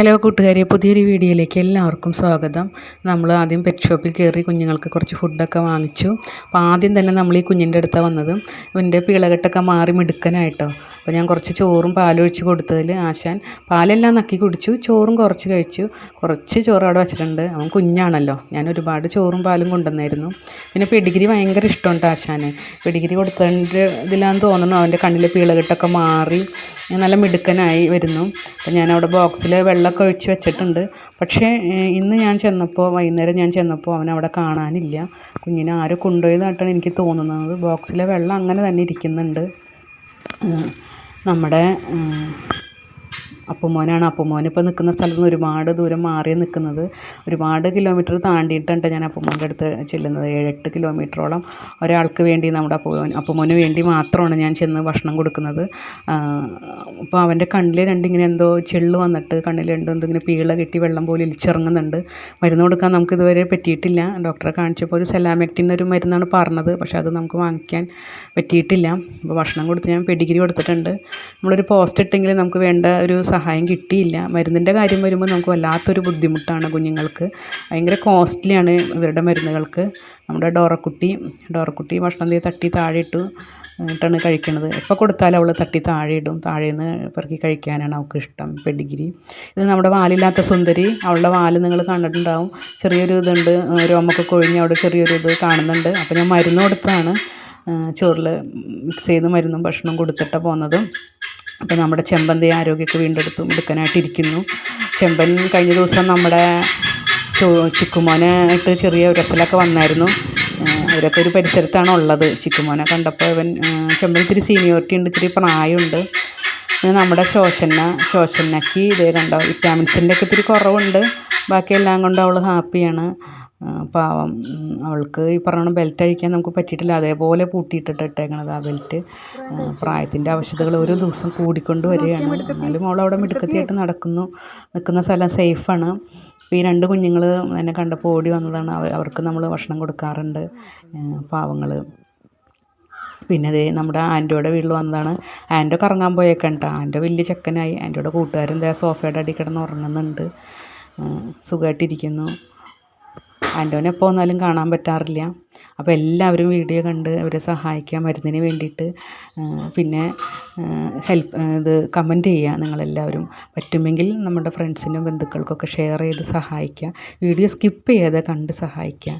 Hello കൂട്ടുകാരെ പുതിയൊരു വീഡിയോയിലേക്ക് എല്ലാവർക്കും സ്വാഗതം. നമ്മൾ ആദ്യം പെറ്റ് ഷോപ്പിൽ കയറി കുഞ്ഞുങ്ങൾക്ക് കുറച്ച് ഫുഡൊക്കെ വാങ്ങിച്ചു. അപ്പോൾ ആദ്യം തന്നെ നമ്മൾ ഈ കുഞ്ഞിന്റെ അടുത്താണ് വന്നത്. ഇവന്റെ പിളകെട്ടൊക്കെ മാറി മിടുക്കനായിട്ടോ. അപ്പോൾ ഞാൻ കുറച്ച് ചോറും പാലൊഴിച്ച് കൊടുത്തതിൽ ആശാൻ പാലെല്ലാം നക്കി കുടിച്ചു ചോറും കുറച്ച് കഴിച്ചു. കുറച്ച് ചോറ് അവിടെ വെച്ചിട്ടുണ്ട്. അവൻ കുഞ്ഞാണല്ലോ. ഞാൻ ഒരുപാട് ചോറും പാലും കൊണ്ടുവന്നായിരുന്നു. പിന്നെ പെഡിഗിരി ഭയങ്കര ഇഷ്ടമുണ്ട് ആശാന്. പെഡിഗിരി കൊടുത്തതിന്റെ ഇതിലാന്ന് തോന്നുന്നു അവന്റെ കണ്ണിലെ പീളകെട്ടൊക്കെ മാറി നല്ല മിടുക്കനായി വരുന്നു. അപ്പോൾ ഞാൻ അവിടെ ബോക്സിൽ വെള്ളമൊക്കെ ഒഴിച്ച് വെച്ചിട്ടുണ്ട്. പക്ഷേ ഇന്ന് ഞാൻ ചെന്നപ്പോൾ വൈകുന്നേരം ഞാൻ ചെന്നപ്പോൾ അവൻ അവിടെ കാണാനില്ല. കുഞ്ഞിനെ ആരോ കൊണ്ടുപോയതായിട്ടാണ് എനിക്ക് തോന്നുന്നത്. ബോക്സിലെ വെള്ളം അങ്ങനെ തന്നെ ഇരിക്കുന്നുണ്ട്. നമ്മുടെ അപ്പുമോനാണ്. അപ്പുമോൻ ഇപ്പോൾ നിൽക്കുന്ന സ്ഥലത്ത് നിന്ന് ഒരുപാട് ദൂരം മാറി നിൽക്കുന്നത്. ഒരുപാട് കിലോമീറ്റർ താണ്ടിയിട്ടുണ്ട് ഞാൻ അപ്പുമോന്റെ അടുത്ത് ചെല്ലുന്നത്. ഏഴെട്ട് കിലോമീറ്ററോളം ഒരാൾക്ക് വേണ്ടി നമ്മുടെ അപ്പുമോൻ അപ്പുമോന് വേണ്ടി മാത്രമാണ് ഞാൻ ചെന്ന് ഭക്ഷണം കൊടുക്കുന്നത്. അപ്പോൾ അവന്റെ കണ്ണിൽ രണ്ടിങ്ങനെ എന്തോ ചെള്ള് വന്നിട്ട് കണ്ണിൽ രണ്ടും എന്തിങ്ങനെ പീള കെട്ടി വെള്ളം പോലെ ഇലിച്ചിറങ്ങുന്നുണ്ട്. മരുന്ന് കൊടുക്കാൻ നമുക്ക് ഇതുവരെ പറ്റിയിട്ടില്ല. ഡോക്ടറെ കാണിച്ചപ്പോൾ ഒരു സെലാമെക്റ്റിന്റെ ഒരു മരുന്നാണ് പറഞ്ഞത്. പക്ഷേ അത് നമുക്ക് വാങ്ങിക്കാൻ പറ്റിയിട്ടില്ല. അപ്പോൾ ഭക്ഷണം കൊടുത്ത് ഞാൻ പെഡിഗ്രി കൊടുത്തിട്ടുണ്ട്. നമ്മളൊരു പോസ്റ്റ് ഇട്ടെങ്കിൽ നമുക്ക് വേണ്ട ഒരു സഹായം കിട്ടിയില്ല. മരുന്നിന്റെ കാര്യം വരുമ്പോൾ നമുക്ക് വല്ലാത്തൊരു ബുദ്ധിമുട്ടാണ് കുഞ്ഞുങ്ങൾക്ക്. ഭയങ്കര കോസ്റ്റ്ലിയാണ് ഇവരുടെ മരുന്നുകൾക്ക്. നമ്മുടെ ഡോറക്കുട്ടി ഡോറക്കുട്ടി ഭക്ഷണം തട്ടി താഴെ ഇട്ടു ഇട്ടാണ് കഴിക്കുന്നത് എപ്പോൾ കൊടുത്താലും അവൾ തട്ടി താഴെ ഇടും താഴെ നിന്ന് പെറുക്കി കഴിക്കാനാണ് അവൾക്ക് ഇഷ്ടം പെഡിഗിരി ഇത് നമ്മുടെ വാലില്ലാത്ത സുന്ദരി അവളുടെ വാൽ നിങ്ങൾ കണ്ടിട്ടുണ്ടാവും. ചെറിയൊരു ഇതുണ്ട് രോമൊക്കെ കൊഴിഞ്ഞ് അവിടെ ചെറിയൊരു ഇത് കാണുന്നുണ്ട്. അപ്പോൾ ഞാൻ മരുന്ന് കൊടുത്താണ് ചോറിൽ മിക്സ് ചെയ്ത് മരുന്നും ഭക്ഷണവും കൊടുത്തിട്ടാണ് പോകുന്നത് അപ്പോൾ നമ്മുടെ ചെമ്പന്തി ആരോഗ്യമൊക്കെ വീണ്ടെടുത്തും എടുക്കാനായിട്ടിരിക്കുന്നു. ചെമ്പൻ കഴിഞ്ഞ ദിവസം നമ്മുടെ ചിക്കുമോനായിട്ട് ചെറിയ ഉരസലൊക്കെ വന്നായിരുന്നു. അവരൊക്കെ ഒരു പരിസരത്താണ് ഉള്ളത്. ചിക്കുമോനെ കണ്ടപ്പോൾ അവൻ ചെമ്പൻ ഇത്തിരി സീനിയോറിറ്റി ഉണ്ട് ഇത്തിരി പ്രായമുണ്ട്. പിന്നെ നമ്മുടെ ശോഷന ശോഷനയ്ക്ക് ഇതേ കണ്ടോ വിറ്റാമിൻസിന്റെ ഒക്കെ ഇത്തിരി കുറവുണ്ട്. ബാക്കിയെല്ലാം കൊണ്ട് അവൾ ഹാപ്പിയാണ് പാവം അവൾക്ക് ഈ പറഞ്ഞ ബെൽറ്റ് അഴിക്കാൻ നമുക്ക് പറ്റിയിട്ടില്ല. അതേപോലെ പൂട്ടിയിട്ടിട്ട് ഇട്ടേക്കണത് ആ ബെൽറ്റ് പ്രായത്തിന്റെ ആവശ്യതകൾ ഓരോ ദിവസം കൂടിക്കൊണ്ട് വരികയാണ്. എന്നാലും അവൾ അവിടെ മിടുക്കത്തിയായിട്ട് നടക്കുന്നു. നിൽക്കുന്ന സ്ഥലം സേഫാണ് ഈ രണ്ട് കുഞ്ഞുങ്ങൾ എന്നെ കണ്ടപ്പോൾ ഓടി വന്നതാണ്. അവ- അവർക്ക് നമ്മൾ ഭക്ഷണം കൊടുക്കാറുണ്ട്. പാവങ്ങൾ പിന്നെ അതേ നമ്മുടെ ആന്റോയുടെ വീട്ടിൽ വന്നതാണ്. ആന്റോ കറങ്ങാൻ പോയേക്കാണ് കേട്ടോ ആന്റോ വലിയ ചെക്കനായി. ആന്റോയുടെ കൂട്ടുകാരൻ ദേ സോഫയുടെ അടി കിടന്ന് ഉറങ്ങുന്നുണ്ട്. സുഖമായിട്ടിരിക്കുന്നു ആന്റോനെ എപ്പോൾ വന്നാലും കാണാൻ പറ്റാറില്ല. അപ്പോൾ എല്ലാവരും വീഡിയോ കണ്ട് അവരെ സഹായിക്കാൻ മരുന്നിന് വേണ്ടിയിട്ട് പിന്നെ ഹെൽപ്പ് ഇത് കമന്റ് ചെയ്യുക നിങ്ങളെല്ലാവരും. പറ്റുമെങ്കിൽ നമ്മുടെ ഫ്രണ്ട്സിനും ബന്ധുക്കൾക്കൊക്കെ ഷെയർ ചെയ്ത് സഹായിക്കുക. വീഡിയോ സ്കിപ്പ് ചെയ്യാതെ കണ്ട് സഹായിക്കുക.